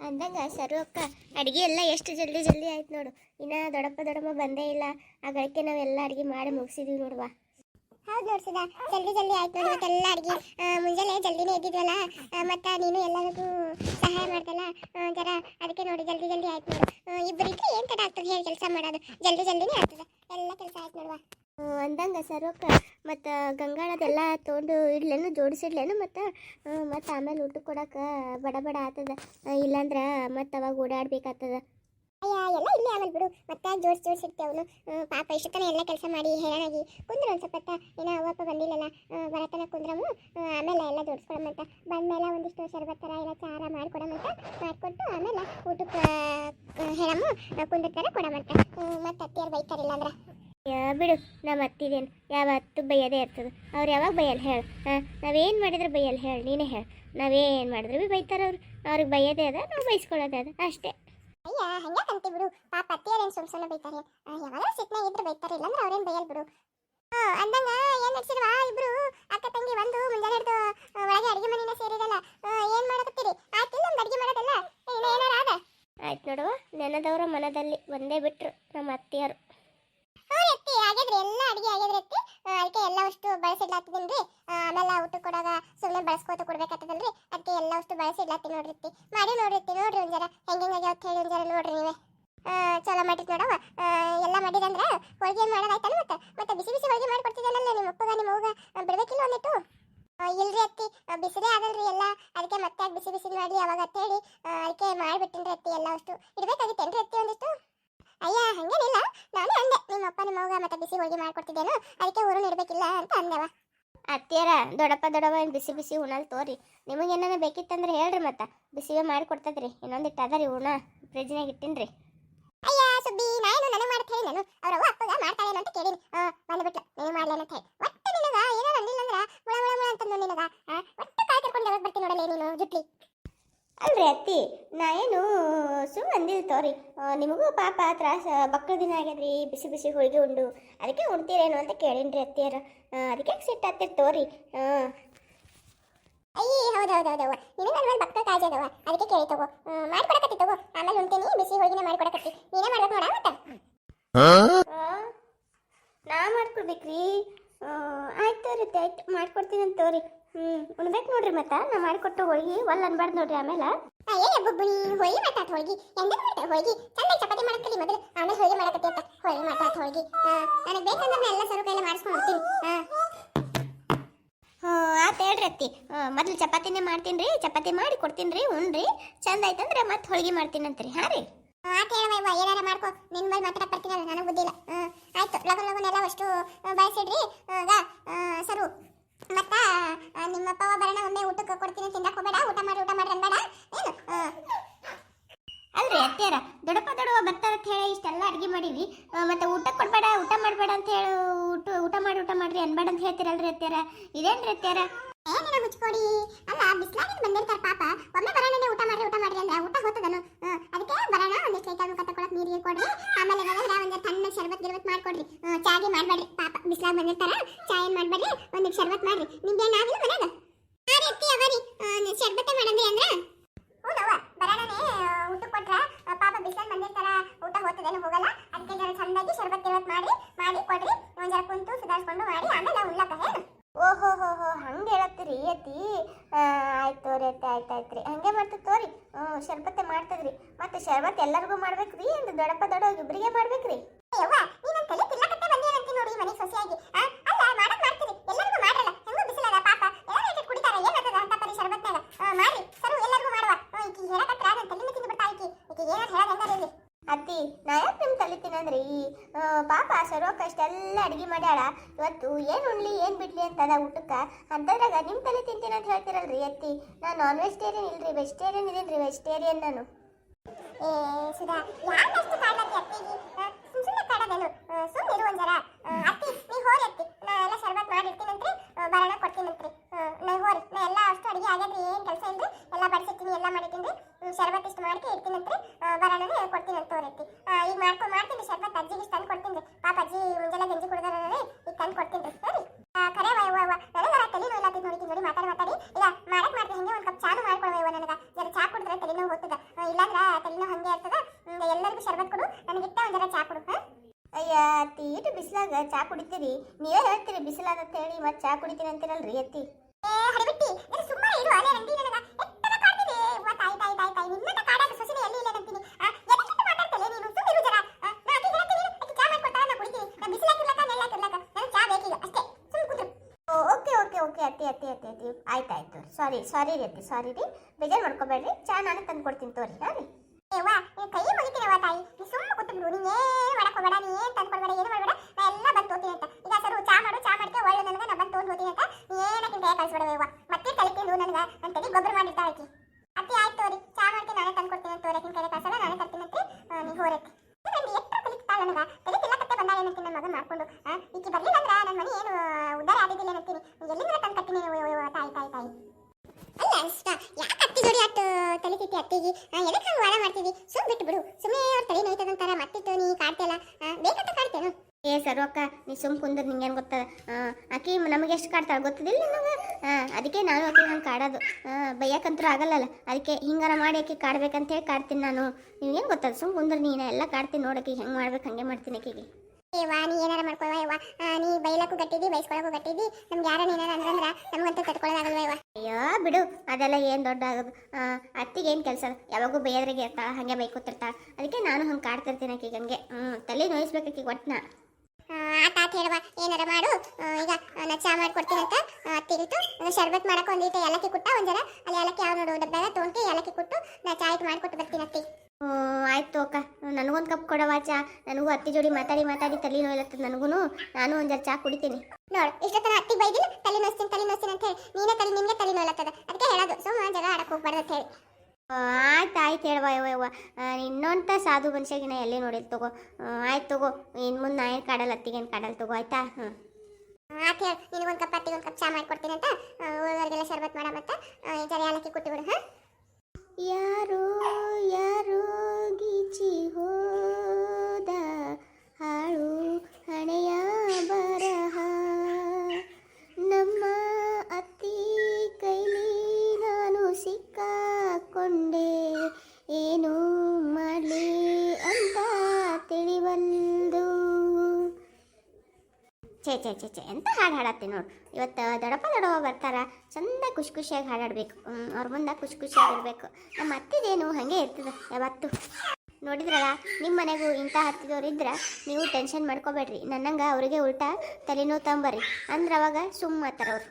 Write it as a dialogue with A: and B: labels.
A: ಅಂದಂಗ ಸರು ಅಕ್ಕ ಅಡುಗೆ ಎಲ್ಲ ಎಷ್ಟು ಜಲ್ದಿ ಜಲ್ದಿ ಆಯ್ತು ನೋಡು. ಇನ್ನ ದೊಡ್ಡಪ್ಪ ದೊಡ್ಡಮ್ಮ ಬಂದೇ ಇಲ್ಲ. ಆ ಗಳಿಕೆ ನಾವೆಲ್ಲ ಅಡುಗೆ ಮಾಡಿ ಮುಗಿಸಿದೀವಿ ನೋಡುವ
B: ಹೌದು ನೋಡ್ಸಿದ ಜಲ್ದಿ ಜಲ್ದಿ ಆಯ್ತು ನೋಡಿ ಮತ್ತೆಲ್ಲ ಅಡುಗೆ. ಮುಂಜಾನೆ ಜಲ್ದಿನೇ ಎದ್ದಿದ್ವಲ್ಲ ಮತ್ತೆ ನೀನು ಎಲ್ಲರಿಗೂ ಸಹಾಯ ಮಾಡ್ದಲ್ಲ ಜರ ಅದಕ್ಕೆ ನೋಡಿ ಜಲ್ದಿ ಜಲ್ದಿ ಆಯ್ತು ನೋಡು. ಇಬ್ಬರಿದ್ರೆ ಏನ್ ತಡ ಆಗ್ತದೆ? ಹೇಳಿ ಕೆಲಸ ಮಾಡೋದು. ಜಲ್ದಿ ಜಲ್ದಿನೇ ಆಗ್ತದೆ. ಎಲ್ಲ ಕೆಲಸ ಆಯ್ತು ನೋಡುವ
A: ಅಂದಂಗೆ ಸರು ಅಕ್ಕ ಗಂಗಾಳದೆಲ್ಲ ತೊಗೊಂಡು ಇಡ್ಲೇನು, ಜೋಡಿಸಿಡ್ಲೇನು, ಮತ್ತು ಮತ್ತು ಆಮೇಲೆ ಊಟ ಕೊಡೋಕೆ ಬಡ ಬಡ ಆತದ ಇಲ್ಲಾಂದ್ರೆ ಮತ್ತು ಅವಾಗ ಓಡಾಡ್ಬೇಕಾಗ್ತದ.
B: ಅಯ್ಯ, ಎಲ್ಲ ಇಲ್ಲೇ ಆಮೇಲೆ ಬಿಡು. ಮತ್ತೆ ಜೋಡಿಸಿ ಜೋಡ್ಸಿ ಇಡ್ತೀವಿ ಅವನು. ಪಾಪ ತನಕ ಎಲ್ಲ ಕೆಲಸ ಮಾಡಿ ಹೇಳಾಗಿ ಕುಂದ್ರು ಒಂದು ಸ್ವಲ್ಪ ಏನೋ ಅವಪ್ಪ ಬಂದಿಲ್ಲಲ್ಲ ಬರತನ ಕುಂದ್ರವು ಆಮೇಲೆ ಎಲ್ಲ ಜೋಡಿಸ್ಕೊಡಮಂತ ಬಂದಮೇಲೆ ಒಂದಿಷ್ಟು ಶರ್ಬತ್ ಥರ ಇಲ್ಲ ಚಾರ ಮಾಡಿಕೊಡಮಂತ ಮಾಡಿಕೊಟ್ಟು ಆಮೇಲೆ ಊಟಕ್ಕೆ ಹೇಳಮ್ಮ ಕುಂದಿರ್ತಾರೆ ಕೊಡಮಂತ ಮತ್ತೆ ಅತ್ತಿಯರು ಬೈತಾರಿಲ್ಲ ಅಂದ್ರೆ.
A: ಬಿಡು ನಮ್ಮ ಅತ್ತಿದೇನು ಯಾವತ್ತು ಬೈಯದೇ ಇರ್ತದೆ. ಅವ್ರು ಯಾವಾಗ ಬೈಯಲ್ಲ ಹೇಳು. ಹಾಂ ನಾವೇನು ಮಾಡಿದ್ರೆ ಬೈಯಲ್ಲ ಹೇಳು ನೀನೇ ಹೇಳು. ನಾವೇನು ಮಾಡಿದ್ರು ಭೀ ಬೈತಾರೆ ಅವ್ರು. ಅವ್ರಿಗೆ ಬೈಯೋದೇ ಅದ ನಾವು ಬೈಸ್ಕೊಳ್ಳೋದೇ ಅದ ಅಷ್ಟೇ.
B: ಅಯ್ಯ ಹಂಗೆ ಕಂತಿ ಬಿಡು. ಪಾಪ ಅತ್ತಿಯರೇನು ಸುಮ್ ಸುಮ್ಮನೆ ಬೈತಾರೆ. ಯಾವಾಗ ಸಿಟ್ನ ಇದ್ರೆ ಬೈತಾರೆ ಇಲ್ಲಾಂದ್ರೆ ಅವ್ರೇನು ಬೈಯಲ್ ಬಿಡು. ಆ, ಅಂದಂಗ ಏನ್ ನಡ್ಸಿಲ್ವಾ ಇಬ್ರು? ಅಕ್ಕ ತಂಗಿ ಒಂದು ಮುಂಜಾನೆ ಹಿಡ್ದು ಒಳಗೆ ಅಡುಗೆ ಮನೆಯ ಸೇರಿರಲ್ಲ. ಏನು ಮಾಡಕತ್ತೀರಿ? ಆಯ್ತು ನಮ್ದು ಅಡುಗೆ ಮಾಡೋದಲ್ಲ. ಏನ ಏನಾರ ಆದ?
A: ಆಯ್ತು ನೋಡುವ ನೆನದವರ ಮನದಲ್ಲಿ ಒಂದೇ ಬಿಟ್ಟರು ನಮ್ಮ ಅತ್ತಿಯರು
B: ಎಲ್ಲ ಅಡುಗೆ ಆಗ್ಯದ್ರಿ ಅತ್ತಿ ಆ, ಅದಕ್ಕೆ ಎಲ್ಲ ಅಷ್ಟು ಬಳಸಿಡ್ಲಾತಿದ್ದೀನ್ರಿ ಆಮೇಲೆ ಊಟ ಕೊಡಾಗ ಸುಮ್ಮನೆ ಬಳಸ್ಕೋತ ಕೊಡ್ಬೇಕಾಗ್ತದಲ್ರಿ. ಅದಕ್ಕೆ ಎಲ್ಲ ವಸ್ತು ಬಳಸಿಡ್ಲಾತಿ ನೋಡ್ರಿ ಮಾಡಿ ನೋಡ್ರಿ ಅತ್ತಿ ನೋಡ್ರಿ ಒಂದ್ ಹೆಂಗೆ ಹೆಂಗ್ ಅಂತ ಹೇಳಿ ಒಂದ್ ಜರ ನೋಡ್ರಿ ನೀವೇ. ಚಲೋ ಮಾಡಿದ್ ನೋಡವ ಎಲ್ಲ ಮಾಡಿದಂದ್ರ ಹೋಳಿಗೆ ಮಾಡೋದಾಯ್ತಲ್ಲ ಮತ್ತೆ? ಮತ್ತೆ ಬಿಸಿ ಬಿಸಿ ಹೋಳಿಗೆ ಮಾಡಿಕೊಡ್ತಿದ್ದಾನಲ್ಲ ನಿಮ್ಮ ಅಪ್ಪಗ ನಿಮ್ಮ ಅವ್ಗ ಬಿಡ್ಬೇಕಿಲ್ಲ ಒಂದಿಟ್ಟು? ಇಲ್ರಿ ಅತ್ತಿ. ಬಿಸಿಲೇ ಆಗಲ್ರಿ ಎಲ್ಲ. ಅದಕ್ಕೆ ಮತ್ತೆ ಬಿಸಿ ಬಿಸಿ ಮಾಡಿ ಅವಾಗ ಅಂತ ಹೇಳಿ ಅದಕ್ಕೆ ಮಾಡಿಬಿಟ್ಟಿನ್ರಿ ಅತ್ತಿ ಎಲ್ಲ ಅಷ್ಟು ಇಡ್ಬೇಕಾಗಿತ್ತೇನ್ರಿ ಅತ್ತಿ ಒಂದಿಷ್ಟು ಅಯ್ಯ ಹಂಗೇನಿಲ್ಲ ನಾನು ಅಂದೆ ನಿಮ್ಮ ಅಪ್ಪ ನಿಮ್ಮ ಅವ್ಗ ಮತ್ತೆ ಬಿಸಿ ಹೋಳಿಗೆ ಮಾಡ್ಕೊಡ್ತಿದ್ದೇನು ಅದಕ್ಕೆ ಊರನ್ನ ಇಡ್ಬೇಕಿಲ್ಲ ಅಂತ ಅಂದೆವ
A: ಅತ್ತಿಯರ ದೊಡ್ಡಪ್ಪ ದೊಡ್ಡವ ಏನು ಬಿಸಿ ಬಿಸಿ ಉಣಲ್ ತೋರಿ. ನಿಮಗೆ ಏನಾರ ಬೇಕಿತ್ತಂದ್ರೆ ಹೇಳ್ರಿ ಮತ್ತೆ. ಬಿಸಿಗೆ ಮಾಡಿ ಕೊಡ್ತದ್ರಿ. ಇನ್ನೊಂದು ಅದ ರೀ ಉಣ ಫ್ರಿಜ್ನಾಗ ಇಟ್ಟಿನ್ರಿ.
B: ಅಯ್ಯ, ಸುಬ್ಬಿ ನಾನು ನನಗೆ ಮಾಡ್ತ ಹೇಳಿ ನಾನು. ಅವ್ರವ್ವ ಅಪ್ಪಗ ಮಾಡ್ತಾಳೇನೋ ಅಂತ ಕೇಳಿನಿ. ಬಂದ್ಬಿಟ್ಲು. ನೀನು ಮಾಡ್ಲೇನ ಅಂತ ಹೇಳಿ. ಒಟ್ಟು ನಿನಗ ಏನೋ ಅಂದಿಲ್ಲ ಅಂದ್ರೆ ಮುಳ ಮುಳ ಮುಳ ಅಂತಂದು ನಿನಗ. ಒಟ್ಟು ಕಾಯಿ ಕರ್ಕೊಂಡು ಯಾವಾಗ ಬರ್ತೀನಿ ನೋಡಲೇ ನೀನು, ಜುಟ್ಲಿ?
A: ಅಲ್ರಿ ಅತ್ತಿ ನಾ ಏನು ಸುಮ್ಮನೆ ಅಂದಿಲ್ಲ ತೋರಿ. ನಿಮಗೂ ಪಾಪ ತ್ರಾಸ ಮಕ್ಕಳ ದಿನ ಆಗ್ಯದ್ರಿ ಬಿಸಿ ಬಿಸಿ ಹೋಳಿಗೆ ಉಂಡು. ಅದಕ್ಕೆ ಉಣ್ತೀರೇನು ಅಂತ ಕೇಳಿನ್ರಿ ಅತ್ತಿಯರ. ಅದಕ್ಕೆ ಸಿಟ್ಟು ಹತ್ತಿರ ತೋರಿ? ಹಾಂ
B: ಅಯ್ಯ ಹೌದು ಹೌದು ಹೌದು ನಿನಗೆ ನನ್ನ ಮೇಲೆ ಕಾಜಿ ಅದಾವ? ಅದಕ್ಕೆ ಕೇಳಿ ತಗೋ. ಮಾಡ್ಕೊಡಕತ್ತಿ ತಗೋ. ಆಮೇಲೆ ಉಣ್ತೀನಿ ಬಿಸಿ ಹೋಳಿಗೆನ ಮಾಡ್ಕೊಡಕತ್ತಿ. ನೀನೇ ಮಾಡ್ಬೇಕು ನೋಡ ಮತ್ತೆ
A: ನಾ ಮಾಡ್ಕೊಡ್ಬೇಕ್ರಿ. ಆಯ್ತು ತೋರಿ ಆಯ್ತು. ಮಾಡ್ಕೊಡ್ತೀನಿ ಅಂತ ತೋರಿ. ಹ್ಞೂ ಉಣ್ಬೇಕು ನೋಡ್ರಿ ಮತ್ತ ನಾ ಮಾಡಿಕೊಟ್ಟು ಹೋಳಿಗೆ ಒಲ್ಲ ಅನ್ಬಾರ್ದು ನೋಡ್ರಿ ಆಮೇಲೆ.
B: ಏ ಬುಬ್ಬುಣಿ ಹೋಳಿಗೆ ಮಾಡ್ತಾತ ಹೋಳಿಗೆ. ಎಂದೂ ಮಾಡ್ತಾರೆ ಹೋಳಿಗೆ? ಚಂದ ಚಪಾತಿ ಮಾಡಕ್ಕಲಿ ಮೊದಲು. ಆಮೇಲೆ ಹೋಳಿಗೆ ಮಾಡಕತ್ತಿ ಅಂತ ಹೋಳಿಗೆ ಮಾಡ್ತಾತ ಹೋಳಿಗೆ. ನನಗೆ ಬೇಕಂದ್ರೆ ನಾ ಎಲ್ಲ ಸರು ಎಲ್ಲ ಮಾಡಿಸ್ಕೊಂಡು ಹೋಗ್ತೀನಿ.
A: ಆತು ಹೇಳ್ರಿ ಅತ್ತಿ. ಮೊದಲು ಚಪಾತಿನೇ ಮಾಡ್ತೀನಿ ರೀ ಚಪಾತಿ ಮಾಡಿ ಕೊಡ್ತೀನಿ ರೀ ಉಣ್ರಿ ಚಂದ ಆಯ್ತಂದ್ರೆ ಮತ್ತೆ ಹೋಳಿಗೆ ಮಾಡ್ತೀನಿ ಅಂತ್ರಿ ಹಾಂ ರೀ?
B: ಆತ ಹೇಳವ ಏನಾರ ಮಾಡ್ಕೋ. ನಿನ್ ಬಳಿ ಮಾತಾಡಕ್ ಬರ್ತೀನಲ್ಲ ನನಗೆ ಬುದ್ಧಿಲ್ಲ ಹ್ಮ್ ಆಯ್ತು ಲಗನ್ ಲಗನ್ ಎಲ್ಲ ಅಷ್ಟು ಬಯಸಿಡ್ರಿ ಸರು ಮತ್ತ ನಿಮ್ಮ ನಿಮ್ಮಪ್ಪ ಬರೋಣ, ಒಮ್ಮೆ ಊಟಕ್ಕೆ ಕೊಡ್ತೀನಿ ತಿನ್ನಕ್ಕೆ ಹೋಗಬೇಡ, ಊಟ ಮಾಡಿ ಊಟ ಮಾಡಿ ಅನ್ಬೇಡ ಏನು?
A: ಅಲ್ರಿ ಅತ್ತೆಯರ, ದೊಡ್ಡಪ್ಪ ದೊಡ್ಡವ ಅಂತ ಹೇಳಿ ಇಷ್ಟೆಲ್ಲ ಅಡುಗೆ ಮಾಡೀವಿ ಮತ್ತೆ ಊಟ ಕೊಡ್ಬೇಡ, ಊಟ ಮಾಡಬೇಡ ಅಂತ ಹೇಳಿ ಊಟ ಊಟ ಮಾಡಿ, ಊಟ ಮಾಡ್ರಿ ಅನ್ಬೇಡ ಅಂತ ಹೇಳ್ತೀರಲ್ರಿ ಅತ್ತೆಯರ? ಇದೇನ್ರಿ ಅತ್ತೆಯರ?
B: ಏನಿಲ್ಲ ಮುಚ್ಕೊಡಿ. ಅಲ್ಲ, ಬಿಸ್ಲಾಗಿದ್ ಬಂದಿರ್ತಾರ ಪಾಪ. ಒಮ್ಮೆ ಬರೋಣ ಊಟ ಮಾಡ್ರಿ ಊಟ ಮಾಡ್ರಿ ಅಂದ್ರೆ ಊಟ ಹೋಗ್ತದನು ಅದಕ್ಕೆ ಬರೋಣ? ಒಂದಿಷ್ಟು ಕೈಕಾಲು ಮುಖ ತಗೊಳಕ್ ನೀರು ಗೀರ್ ಕೊಡ್ರಿ. ಆಮೇಲೆ ಏನಾದ್ರೆ ಒಂದು ತಣ್ಣ ಶರ್ಬತ್ ಗಿರ್ಬತ್ ಮಾಡ್ಕೊಡ್ರಿ. ಚಾಗಿ ಮಾಡಬೇಡ್ರಿ. ಪಾಪ, ಬಿಸ್ಲಾಗ ಬಂದಿರ್ತಾರ ಚಾ ಏನ್ ಮಾಡ್ಬೇಡ್ರಿ ಒಂದಿಷ್ಟು ಶರ್ಬತ್ ಮಾಡ್ರಿ. ನಿಮ್ಗೆ ಏನಾಗಿಲ್ಲ ಮನ್ಯಾಗ? ಹಾ ರೀ. ಅತ್ತಿ ಅವರಿ ಶರ್ಬತ್ತೆ ಮಾಡಂದ್ರಿ ಅಂದ್ರೆ? ಹೌದವ್ವ ಬರೋಣನೆ ಊಟ ಕೊಟ್ರ ಪಾಪ ಬಿಸಿಲು ಬಂದಿರ್ತಾರ ಊಟ ಹೋಗ್ತದೇನು ಹೋಗಲ್ಲ. ಅದಕ್ಕೆ ಜರ ಚಂದಾಗಿ ಶರ್ಬತ್ ಗಿರ್ಬತ್ ಮಾಡಿ ಮಾಡಿ ಕೊಡ್ರಿ. ಒಂದು ಜರ ಕುಂತು ಸುಧಾರಿಸ್ಕೊಂಡು ಮಾಡಿ ಆಮೇಲೆ ಉಳ್ಳಾಕ ಹೇಳು.
A: ಓಹೋ ಹೋ ಹೋ ಹಂಗೆ ಹೇಳತ್ತೀರಿ ಅತ್ತಿ ಆ, ಆಯ್ತು ತೋರಿ ಅತ್ತಿ ಆಯ್ತು ಆಯ್ತು ರೀ. ಹಂಗೆ ಮಾಡ್ತದ ತೋರಿ. ಹ್ಞೂ ಶರ್ಬತ್ತೆ ಮಾಡ್ತದ್ರಿ. ಮತ್ತೆ ಶರ್ಬತ್ ಎಲ್ಲರಿಗೂ ಮಾಡ್ಬೇಕ್ರಿ ಒಂದು ದೊಡ್ಡಪ್ಪ ದೊಡ್ಡ ಇಬ್ಬರಿಗೆ ಮಾಡ್ಬೇಕ್ರಿ
B: ಯವ್ವ ನೀನು ತಲೆ ತಿನ್ನಕತ್ತೆ ಬಂದೇನಂತಿ ನೋಡಿ ಮನೆ ಸೊಸೆಯಾಗಿ ಆ? ಅಲ್ಲ ಮಾಡಕ್ ಮಾಡ್ತೀರಿ ಎಲ್ಲರಿಗೂ ಮಾಡ್ರಲ್ಲ ಹೆಂಗೂ ಬಿಸಿಲದ ಪಾಪ ಎಲ್ಲರೂ ಇಟ್ಟು ಕುಡಿತಾರ ಏನಾಗ್ತದ ಅಂತ ಪರಿ ಶರಬತ್ನಾಗ ಆ, ಮಾಡ್ರಿ ಸರು ಎಲ್ಲರಿಗೂ ಮಾಡುವ ಆ, ಈಕಿ ಹೇಳಕತ್ರ ನನ್ನ ತಲೆನ ತಿಂದು ಬಿಡ್ತಾ ಈಕಿ ಈಕಿ ಏನಾದ್ರು ಹೇಳೋದು ಹೆಂಗಾರ ಇರ್ಲಿ
A: ಅತ್ತಿ ನಾ ಯಾಕೆ ನಿಮ್ಮ ತಲಿತೀನಂದ್ರಿ ಈ ಪಾಪ ಸರೋಕ ಅಷ್ಟೆಲ್ಲ ಅಡಿಗೆ ಮಾಡ್ಯಾಳ. ಇವತ್ತು ಏನು ಉಣ್ಲಿ ಏನು ಬಿಡ್ಲಿ ಅಂತದ ಊಟಕ್ಕೆ? ಅಂತದ್ರಾಗ ನಿಮ್ಮ ತಲೆ ತಿಂತೀನಿ ಅಂತ ಹೇಳ್ತೀರಲ್ರಿ ಅತ್ತಿ. ನಾ ನಾನ್ ವೆಜಿಟೇರಿಯನ್ ಇಲ್ರಿ ವೆಜಿಟೇರಿಯನ್ ಇದೀನಿ ರೀ ವೆಜಿಟೇರಿಯನ್ ನಾನು.
B: ಏ ಸುಧಾ ಯಾಕಷ್ಟು ಕಾಡತ್ತಿ ಅತ್ತಿಗೆ ಸುಮ್ ಸುಮ್ಮನೆ ಕಾಡೋದೇನು? ಸುಮ್ಮನೆ ಇರು ಒಂದ್ ಅತ್ತಿ ನೀ ಹೋರಿ ಅತ್ತಿ. ನಾ ಎಲ್ಲ ಶರ್ಬತ್ ಮಾಡಿರ್ತೀನಂತ್ರಿ ಬರೋಣ ಕೊಡ್ತೀನಂತ್ರಿ. ನಾ ಹೋರಿ. ನಾ ಎಲ್ಲ ಅಷ್ಟು ಅಡಿಗೆ ಆಗ್ಯದ್ರಿ ಏನು ಕೆಲಸ ಇಲ್ರಿ? ಎಲ್ಲ ಬಡಿಸಿರ್ತೀನಿ ಎಲ್ಲ ಮಾಡಿದ್ದೀನಿ ಶರ್ಬತ್ ಇಷ್ಟು ಮಾಡ್ಕೆ ಇಡ್ತೀನಂತ್ರಿ ಆ, ಬರೋಣನೆ ಕೊಡ್ತೀನಿ ಅಂತ ಆ, ಈಗ ಮಾಡ್ಕೊಂಡು ಮಾಡ್ತೀನಿ ಶರ್ಬತ್ ಅಜ್ಜಿಗೆ ಇಷ್ಟು ತಂದು ಕೊಡ್ತೀನಿ ಪಾಪ ಅಜ್ಜಿ ಮುಂಜಾನೆ ಗಂಜಿ ಕುಡಿದಾರ ಈಗ ತಂದು ಕೊಡ್ತೀನಿ ಸರಿ? ಕರೆ ವಯ್ವ ನನಗರ ತಲೆ ನೋಯ್ಲಾತಿದ್ ನೋಡಿ ನೋಡಿ ಮಾತಾಡಿ ಮಾತಾಡಿ. ಈಗ ಮಾಡಕ್ ಮಾಡ್ತೀನಿ ಹಿಂಗೆ ಒಂದು ಕಪ್ ಚಾನು ಮಾಡ್ಕೊಳ್ವ ನನಗ. ಜರ ಚಾ ಕುಡಿದ್ರೆ ತಲೆನೋವು ಹೋಗ್ತದ. ತಲೆನೋವು ಹಂಗೆ ಇರ್ತದ. ಎಲ್ಲರಿಗೂ ಶರ್ಬತ್ ಕೊಡು ನನಗೆ ಒಂದ್ ಜರ ಚಾ ಕೊಡು ಹಾ?
A: ಅಯ್ಯ ತೀಟು ಇಟ್ಟು ಬಿಸಿಲಾಗ ಚಾ ಕುಡಿತೀರಿ? ನೀವೇ ಹೇಳ್ತೀರಿ ಬಿಸಿಲಾದ ಅಂತ ಹೇಳಿ ಮತ್ತೆ ಚಾ ಕುಡಿತೀನಿ ಅಂತೀರಲ್ರಿ ಅತ್ತಿ?
B: ಏ ಹರಿಬಿಟ್ಟಿ ಸುಮ್ಮನೆ ಇರು ಅಲ್ಲೇ ನಂದಿ ನನಗ
A: ಅತ್ತಿ ಅತ್ತಿ ಅತ್ತಿ ಆಯ್ತು ಆಯ್ತು ಸಾರಿ ಸಾರಿ ರೀ. ಅತ್ತಿ ಸಾರಿ ರೀ ಬೇಜಾರು ಮಾಡ್ಕೋಬೇಡ್ರಿ. ಚಾ ನಾನು ತಂದು ಕೊಡ್ತೀನಿ ತೋರಿ, ಹಾಂ ರೀ?
B: ಏವಾ ನೀನು ಕೈ ಮುಗಿತೀನಿ ಅವ್ವ ತಾಯಿ. ನೀ ಸುಮ್ಮನೆ ಕೂತ್ಬಿಡು, ನೀನು ಏನು ಮಾಡಕ್ ಹೋಗಬೇಡ ನೀ ಏನು ತಂದು ಕೊಡಬೇಡ ಏನು ಮಾಡಬೇಡ, ನಾ ಎಲ್ಲ ಬಂದು ತೋತೀನಿ ಅಂತ. ಈಗ ಸರು ಚಾ ಮಾಡು, ಚಾ ಮಾಡ್ಕೆ, ಒಳ್ಳೆ ನನಗೆ ನಾ ಬಂದು ತೊಗೊಂಡು ಅಂತ. ನೀ ಏನಕ್ಕೆ ಕೈ ಕಳಿಸ್ಬಿಡವೆ ಮತ್ತೆ ತಲೆತಿಂದು ನನಗೆ ನನ್ನ ತಲೆ ಗೊಬ್ಬರ ಮಾಡಿರ್ತಾಳೆ ಆಕಿ. ಅತ್ತಿ ಆಯ್ತು ತೋರಿ, ಚಾ ಮಾಡ್ತೀನಿ ನಾನೇ ತಂದು ಕೊಡ್ತೀನಿ ತೋರಿ ಕೈ ಕಳ್ಸಲ್ಲ ನಾನೇ ತರ್ತೀನಿ ಅಂತ ನೀವು ಹೋರತ್ತೆ ನಂದು ಎಷ್ಟು ಕಲಿತಾಳ ನನಗೆ. ತಲೆ ತಿಲ್ಲಕತ್ತೆ ಬಂದಾಳೆ ಏನಂತೀನಿ ನನ್ನ ಮಗನ್ ಮಾಡ್ಕೊಂಡು ಈಕೆ ಬರಲಿಲ್ಲ ಅಂದ್ರೆ ನನ್ನ ಮನೆ ಏನು ಉದ್ದಾರ ಆಗಿದ್ದಿಲ್ಲ ಅಲ್ಲ ಅಷ್ಟ ಯಾಕೆ ಅತ್ತಿ ಜೋಡಿ ಅಟ್ಟು ತಲೆ ತಿತ್ತಿ ಅತ್ತಿಗೆ? ಎದಕ್ಕೆ ಹಂಗೆ ವಾಡ ಮಾಡ್ತೀವಿ ಸುಮ್ ಬಿಟ್ಟು ಬಿಡು ಸುಮ್ಮನೆ ಅವ್ರ ತಲೆ ನೋಯ್ತದಂತಾರ, ಮತ್ತಿತ್ತು ನೀ ಕಾಡ್ತಿಲ್ಲ ಬೇಕಂತ ಕಾಡ್ತೇನು?
A: ಏ ಸರ್ವಕ್ಕ ನೀ ಸುಮ್ ಕುಂದ್ರ ನಿಂಗೇನು ಗೊತ್ತದ? ಆಕಿ ನಮಗೆ ಎಷ್ಟು ಕಾಡ್ತಾಳೆ ಗೊತ್ತದಿಲ್ಲ ನನಗೆ ಅದಕ್ಕೆ ನಾನು ಆಕೆ ಹಂಗೆ ಕಾಡೋದು. ಬೈಯಕ್ಕಂತೂ ಆಗಲ್ಲಲ್ಲ? ಅದಕ್ಕೆ ಹಿಂಗಾರ ಮಾಡಿ ಆಕಿ ಕಾಡ್ಬೇಕಂತ ಹೇಳಿ ಕಾಡ್ತೀನಿ ನಾನು. ನಿಮ್ಗೇನು ಗೊತ್ತದ? ಸುಮ್ ಕುಂದ್ರ ನೀನು, ಎಲ್ಲ ಕಾಡ್ತೀನಿ ನೋಡಕ್ಕೆ ಹೆಂಗೆ ಮಾಡ್ಬೇಕು ಹಂಗೆ ಮಾಡ್ತೀನಿ ಆಕಿಗೆ
B: ಏವಾ ನೀ ಏನಾರ ಮಾಡ್ಕೊಳ್ವಾ ಯವ್ವ. ನೀ ಬೈಲಕ್ಕೂ ಗಟ್ಟಿದಿ ಬೈಸ್ಕೊಳಕ್ಕೂ ಗಟ್ಟಿದಿ ನಮ್ಗೆ ಯಾರನ್ನ ಏನಾರ ಅಂದ್ರಂದ್ರ ನಮ್ಗಂತೂ ತಡ್ಕೊಳ್ಳೋದಾಗಲ್ವ ಯವ್ವ?
A: ಅಯ್ಯೋ ಬಿಡು. ಅದೆಲ್ಲ ಏನು ದೊಡ್ಡ ಆಗೋದು. ಅತ್ತಿಗೆ ಏನು ಕೆಲಸ? ಯಾವಾಗೂ ಬೈಯೋದ್ರಿಗೆ ಇರ್ತಾಳ ಹಾಗೆ ಬೈಕೋತಿರ್ತಾಳ ಅದಕ್ಕೆ ನಾನು ಹಂಗೆ ಕಾಡ್ತಿರ್ತೀನಿ ಆಕೆಗೆ ಹಂಗೆ. ಹ್ಞೂ ತಲೆ ನೋಯಿಸ್ಬೇಕು ಆಕಿಗೆ ಒಟ್ಟನ
B: ಆ, ಆತ ಆತ ಹೇಳುವ ಏನಾರ ಮಾಡು. ಈಗ ನಾ ಚಾ ಮಾಡ್ಕೊಡ್ತೀನಿ ಅಂತ ತಿರುತು ಶರ್ಬತ್ ಮಾಡಕ್ಕೆ ಒಂದಿಟ್ಟು ಏಲಕ್ಕಿ ಕುಟ್ಟ ಒಂದರ ಅಲ್ಲಿ ಏಲಕ್ಕಿ ಯಾವ ನೋಡು ಡಬ್ಬಾಗ ತೊಗೊಂಡು ಏಲಕ್ಕಿ ಕೊಟ್ಟು ನಾ ಚಾ ಇಟ್ಟು ಮಾಡ್ಕೊಟ್ಟು ಬರ್ತೀನಿ ಅತ್ತಿ
A: ಹ್ಞೂ ಆಯ್ತು ಅಕ್ಕ ನನಗೊಂದು ಕಪ್ ಕೊಡವ ಚಾ. ನನಗೂ ಅತ್ತಿ ಜೋಡಿ ಮಾತಾಡಿ ಮಾತಾಡಿ ತಲೆ ನೋಯ್ಲತ್ತದ ನನಗೂ ನಾನು ಒಂದು ಜರ ಚಾ ಕುಡಿತೀನಿ.
B: ನೋಡು ಇಷ್ಟೊತ್ತನ ಅತ್ತಿಗೆ ಬೈದಿಲ್ಲ? ತಲೆ ನೋಸ್ತೀನಿ ತಲೆ ನೋಸ್ತೀನಿ ಅಂತ ಹೇಳಿ. ನೀನೇ ತಲೆ ನಿನ್ಗೆ ತಲೆ ನೋಯ್ಲತ್ತದ ಅದಕ್ಕೆ ಹೇಳೋದು. ಸುಮ್ಮ ಜಗ ಆಡಕ್ಕೆ ಹೋಗ್ಬಾರ್ದು ಅಂತ ಹೇಳಿ.
A: ಆಯ್ತು ಆಯ್ತು ಹೇಳುವ ಯವ್ವ ಇನ್ನೊಂಥ ಸಾಧು ಮನುಷ್ಯಗಿನ ಎಲ್ಲಿ ನೋಡಿಲ್ಲ ತಗೋ. ಆಯ್ತು ತಗೋ. ಇನ್ನು ಮುಂದೆ ನಾ ಏನು ಕಾಡಲ್ಲ ಅತ್ತಿಗೇನು ಕಾಡಲ್ಲ ತಗೋ ಆಯ್ತಾ? ಹ್ಞೂ
B: ಆತ ಹೇಳಿ. ನಿನಗೊಂದು ಕಪ್ ಅತ್ತಿಗೆ ಒಂದು ಕಪ್ ಚಾ ಮಾಡಿಕೊಡ್ತೀನಿ ಅಂತ. ಊರಿಗೆಲ್ಲ ಶರ್ಬತ್ ಮಾಡ ಮತ್ತೆ ಜರ ಏಲಕ್ಕಿ ಕೊಟ್ಟು ಬಿಡು ಹಾಂ?
A: ಚೆ ಚೆ ಛೇ, ಎಂತ ಹಾಡು ಹಾಡತ್ತೆ ನೋಡು. ಇವತ್ತು ದಡಪ ದಡವ ಬರ್ತಾರ, ಚಂದ ಖುಷಿ ಖುಷಿಯಾಗಿ ಹಾಡಾಡ್ಬೇಕು. ಅವ್ರ ಮುಂದೆ ಖುಷಿ ಖುಷಿಯಾಗಿರ್ಬೇಕು ನಮ್ಮ ಅತ್ತಿದೇನು ಹಾಗೆ ಇರ್ತದೆ ಯಾವತ್ತು? ನೋಡಿದ್ರಲ್ಲ ನಿಮ್ಮ ಮನೆಗೂ ಇಂಥ ಹತ್ತಿದವ್ರು ಇದ್ರೆ ನೀವು ಟೆನ್ಷನ್ ಮಾಡ್ಕೋಬೇಡ್ರಿ. ನನ್ನಂಗೆ ಅವರಿಗೆ ಉಲ್ಟಾ ತಲೆನೋವು ತಂಬರ್ರಿ. ಅಂದ್ರೆ ಅವಾಗ ಸುಮ್ಮ ಅವ್ರು